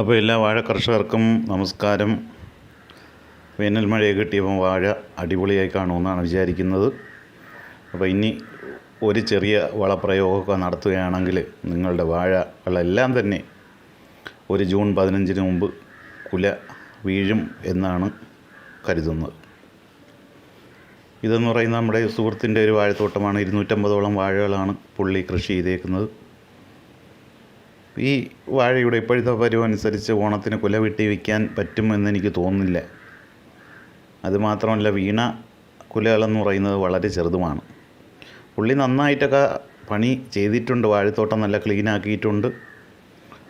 അപ്പോൾ എല്ലാ വാഴ കർഷകർക്കും നമസ്കാരം. വേനൽ മഴയെ കിട്ടിയപ്പോൾ വാഴ അടിപൊളിയായി കാണുമെന്നാണ് വിചാരിക്കുന്നത്. അപ്പോൾ ഇനി ഒരു ചെറിയ വളപ്രയോഗമൊക്കെ നടത്തുകയാണെങ്കിൽ നിങ്ങളുടെ വാഴകളെല്ലാം തന്നെ ഒരു ജൂൺ പതിനഞ്ചിന് മുമ്പ് കുല വീഴും എന്നാണ് കരുതുന്നത്. ഇതെന്ന് പറയുന്നത് നമ്മുടെ സുഹൃത്തിന്റെ ഒരു വാഴത്തോട്ടമാണ്. ഇരുന്നൂറ്റമ്പതോളം വാഴകളാണ് പുള്ളി കൃഷി ചെയ്തേക്കുന്നത്. ഈ വാഴയുടെ ഇപ്പോഴത്തെ പരുവം അനുസരിച്ച് ഓണത്തിന് കുല വെട്ടി വയ്ക്കാൻ പറ്റുമെന്ന് എനിക്ക് തോന്നുന്നില്ല. അതുമാത്രമല്ല വീണ കുലകളെന്ന് പറയുന്നത് വളരെ ചെറുതുമാണ്. പുള്ളി നന്നായിട്ടൊക്കെ പണി ചെയ്തിട്ടുണ്ട്. വാഴത്തോട്ടം നല്ല ക്ലീനാക്കിയിട്ടുണ്ട്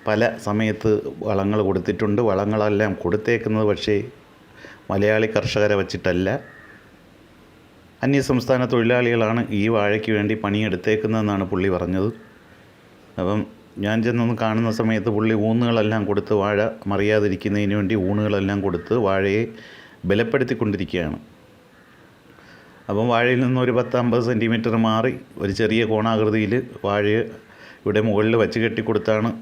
പല സമയത്ത് വളങ്ങൾ കൊടുത്തിട്ടുണ്ട്. വളങ്ങളെല്ലാം കൊടുത്തേക്കുന്നത് പക്ഷേ മലയാളി കർഷകരെ വച്ചിട്ടല്ല. അന്യസംസ്ഥാന തൊഴിലാളികളാണ് ഈ വാഴയ്ക്ക് വേണ്ടി പണിയെടുത്തേക്കുന്നതെന്നാണ് പുള്ളി പറഞ്ഞത്. അപ്പം ഞാൻ ചെന്നൊന്ന് കാണുന്ന സമയത്ത് പുള്ളി ഊന്നുകളെല്ലാം കൊടുത്ത് വാഴ മറിയാതിരിക്കുന്നതിന് വേണ്ടി ഊണുകളെല്ലാം കൊടുത്ത് വാഴയെ ബലപ്പെടുത്തിക്കൊണ്ടിരിക്കുകയാണ്. അപ്പം വാഴയിൽ നിന്ന് ഒരു പത്ത് അമ്പത് സെന്റിമീറ്റർ മാറി ഒരു ചെറിയ കോണാകൃതിയിൽ വാഴയെ ഇവിടെ മുകളിൽ വച്ച് കെട്ടിക്കൊടുത്താണ്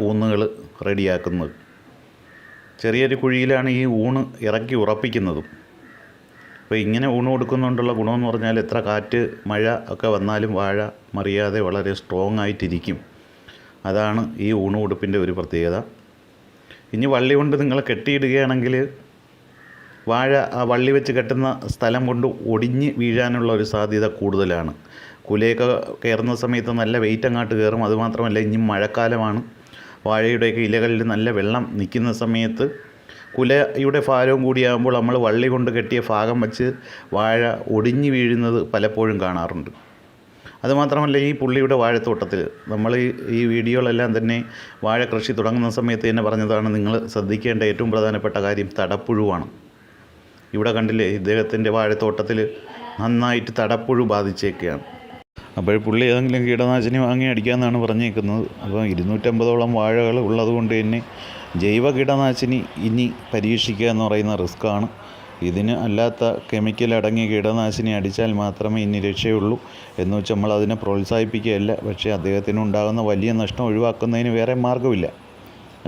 ഊന്നുകൾ റെഡിയാക്കുന്നത്. ചെറിയൊരു കുഴിയിലാണ് ഈ ഊണ് ഇറക്കി ഉറപ്പിക്കുന്നതും. അപ്പോൾ ഇങ്ങനെ ഊണ് കൊടുക്കുന്നതുകൊണ്ടുള്ള ഗുണമെന്ന് പറഞ്ഞാൽ എത്ര കാറ്റ് മഴ ഒക്കെ വന്നാലും വാഴ മറിയാതെ വളരെ സ്ട്രോങ് ആയിട്ടിരിക്കും. അതാണ് ഈ ഊണ് ഉടുപ്പിന്റെ ഒരു പ്രത്യേകത. ഇനി വള്ളി കൊണ്ട് നിങ്ങൾ കെട്ടിയിടുകയാണെങ്കിൽ വാഴ ആ വള്ളി വെച്ച് കെട്ടുന്ന സ്ഥലം കൊണ്ട് ഒടിഞ്ഞ് വീഴാനുള്ള ഒരു സാധ്യത കൂടുതലാണ്. കുലയൊക്കെ കയറുന്ന സമയത്ത് നല്ല വെയിറ്റ് അങ്ങോട്ട് കയറും. അതുമാത്രമല്ല ഇനി മഴക്കാലമാണ്. വാഴയുടെയൊക്കെ ഇലകളിൽ നല്ല വെള്ളം നിൽക്കുന്ന സമയത്ത് കുലയുടെ ഭാരവും കൂടിയാകുമ്പോൾ നമ്മൾ വള്ളി കൊണ്ട് കെട്ടിയ ഭാഗം വെച്ച് വാഴ ഒടിഞ്ഞു വീഴുന്നത് പലപ്പോഴും കാണാറുണ്ട്. അതുമാത്രമല്ല ഈ പുള്ളിയുടെ വാഴത്തോട്ടത്തിൽ. നമ്മൾ ഈ വീഡിയോകളെല്ലാം തന്നെ വാഴ കൃഷി തുടങ്ങുന്ന സമയത്ത് തന്നെ പറഞ്ഞതാണ് നിങ്ങൾ ശ്രദ്ധിക്കേണ്ട ഏറ്റവും പ്രധാനപ്പെട്ട കാര്യം തടപ്പുഴുവാണ്. ഇവിടെ കണ്ടില്ലേ ഇദ്ദേഹത്തിന്റെ വാഴത്തോട്ടത്തിൽ നന്നായിട്ട് തടപ്പുഴു ബാധിച്ചേക്കുകയാണ് അപ്പോൾ പുള്ളി ഏതെങ്കിലും കീടനാശിനി വാങ്ങി അടിക്കാമെന്നാണ് പറഞ്ഞേക്കുന്നത്. അപ്പോൾ ഇരുന്നൂറ്റമ്പതോളം വാഴകൾ ഉള്ളതുകൊണ്ട് തന്നെ ജൈവ കീടനാശിനി ഇനി പരീക്ഷിക്കുക എന്ന് പറയുന്ന റിസ്ക്കാണ്. ഇതിന് അല്ലാത്ത കെമിക്കൽ അടങ്ങിയ കീടനാശിനി അടിച്ചാൽ മാത്രമേ ഇനി രക്ഷയുള്ളൂ എന്ന് വെച്ച് നമ്മൾ അതിനെ പ്രോത്സാഹിപ്പിക്കുകയല്ല. പക്ഷേ അദ്ദേഹത്തിന് ഉണ്ടാകുന്ന വലിയ നഷ്ടം ഒഴിവാക്കുന്നതിന് വേറെ മാർഗമില്ല.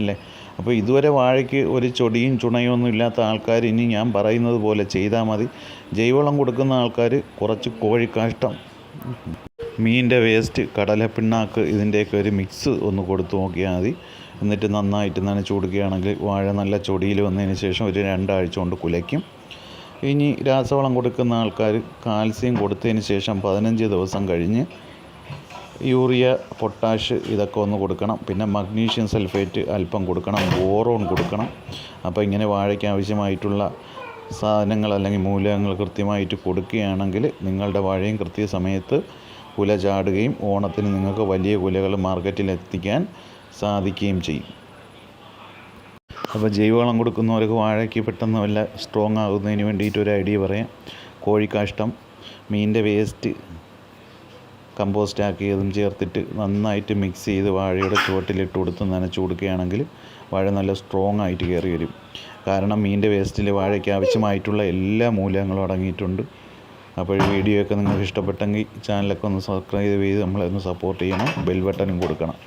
അല്ലേ? അപ്പോൾ ഇതുവരെ വാഴയ്ക്ക് ഒരു ചൊടിയും ചുണയും ഒന്നും ഇല്ലാത്ത ആൾക്കാർ ഇനി ഞാൻ പറയുന്നത് പോലെ ചെയ്താൽ മതി. ജൈവവളം കൊടുക്കുന്ന ആൾക്കാർ കുറച്ച് കോഴിക്കാഷ്ടം മീനിന്റെ വേസ്റ്റ് കടലപ്പിണ്ണാക്ക് ഇതിന്റെയൊക്കെ ഒരു മിക്സ് ഒന്ന് കൊടുത്തു നോക്കിയാൽ മതി. എന്നിട്ട് നന്നായിട്ട് നനച്ചു കൊടുക്കുകയാണെങ്കിൽ വാഴ നല്ല ചൊടിയിൽ വന്നതിന് ശേഷം ഒരു രണ്ടാഴ്ച കൊണ്ട് കുലയ്ക്കും. ഇനി രാസവളം കൊടുക്കുന്ന ആൾക്കാർ കാൽസ്യം കൊടുത്തതിന് ശേഷം പതിനഞ്ച് ദിവസം കഴിഞ്ഞ് യൂറിയ പൊട്ടാഷ് ഇതൊക്കെ ഒന്ന് കൊടുക്കണം. പിന്നെ മഗ്നീഷ്യം സൾഫേറ്റ് അല്പം കൊടുക്കണം. ബോറോൺ കൊടുക്കണം. അപ്പോൾ ഇങ്ങനെ വാഴയ്ക്ക് ആവശ്യമായിട്ടുള്ള സാധനങ്ങൾ അല്ലെങ്കിൽ മൂലകങ്ങൾ കൃത്യമായിട്ട് കൊടുക്കുകയാണെങ്കിൽ നിങ്ങളുടെ വാഴയും കൃത്യസമയത്ത് കുല ചാടുകയും ഓണത്തിന് നിങ്ങൾക്ക് വലിയ കുലകൾ മാർക്കറ്റിൽ എത്തിക്കാൻ സാധിക്കുകയും ചെയ്യും. അപ്പോൾ ജൈവവളം കൊടുക്കുന്നവർക്ക് വാഴയ്ക്ക് പെട്ടെന്ന് വല്ല സ്ട്രോങ് ആകുന്നതിന് വേണ്ടിയിട്ട് ഒരു ഐഡിയ പറയാം. കോഴിക്കാഷ്ടം മീനിന്റെ വേസ്റ്റ് കമ്പോസ്റ്റ് ആക്കിയതും ചേർത്തിട്ട് നന്നായിട്ട് മിക്സ് ചെയ്ത് വാഴയുടെ ചുവട്ടിലിട്ട് കൊടുത്ത് നനച്ചു കൊടുക്കുകയാണെങ്കിൽ വാഴ നല്ല സ്ട്രോങ് ആയിട്ട് കയറി വരും. കാരണം മീനിന്റെ വേസ്റ്റിൽ വാഴയ്ക്ക് ആവശ്യമായിട്ടുള്ള എല്ലാ മൂലകങ്ങളും അടങ്ങിയിട്ടുണ്ട്. അപ്പോൾ വീഡിയോ ഒക്കെ നിങ്ങൾക്ക് ഇഷ്ടപ്പെട്ടെങ്കിൽ ചാനലൊക്കെ ഒന്ന് സബ്സ്ക്രൈബ് ചെയ്ത് നമ്മളെ ഒന്ന് സപ്പോർട്ട് ചെയ്യണം. ബെൽ ബട്ടനും കൊടുക്കണം.